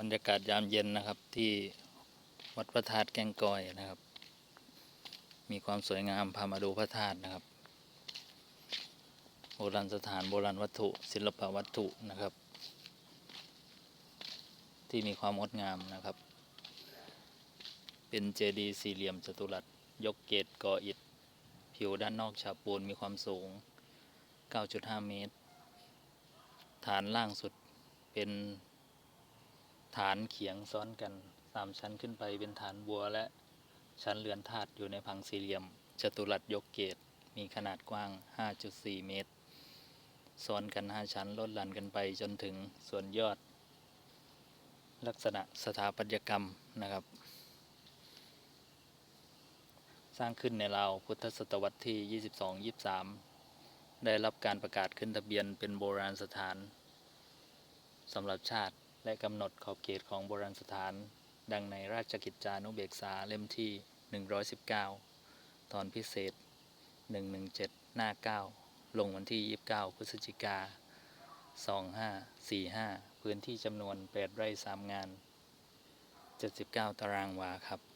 บรรยากาศยามเย็นนะครับที่วัดพระธาตุแกงกอยนะครับ มีความสวยงามพามาดูพระธาตุนะครับโบราณสถานโบราณวัตถุ ศิลปวัตถุนะครับ ที่มีความงดงามนะครับ เป็นเจดีย์สี่เหลี่ยมจัตุรัสยกเกตก่ออิฐผิวด้านนอกฉาบปูนมีความสูง 9.5 เมตร ฐานล่างสุดเป็น ฐานเขียงซ้อนกันสามชั้นขึ้นไปเป็นฐานบัวและชั้นเรือนธาตุอยู่ในพังสี่เหลี่ยมจัตุรัสยกเกตมีขนาดกว้าง 5.4 เมตร ซ้อนกัน 5 ชั้นลดหลั่นกันไปจนถึงส่วนยอด ลักษณะสถาปัตยกรรมนะครับ สร้างขึ้นในราวพุทธศตวรรษที่ 22-23 ได้รับการประกาศขึ้นทะเบียนเป็นโบราณสถานสำหรับชาติ และกำหนดขอบเขตของโบราณสถาน ดังในราชกิจจานุเบกษาเล่มที่ 119 ตอนพิเศษ 117 หน้า 9 ลงวันที่ 29 พฤศจิกา 2545 พื้นที่จำนวน 8 ไร่ 3 งาน 79 ตารางวาครับ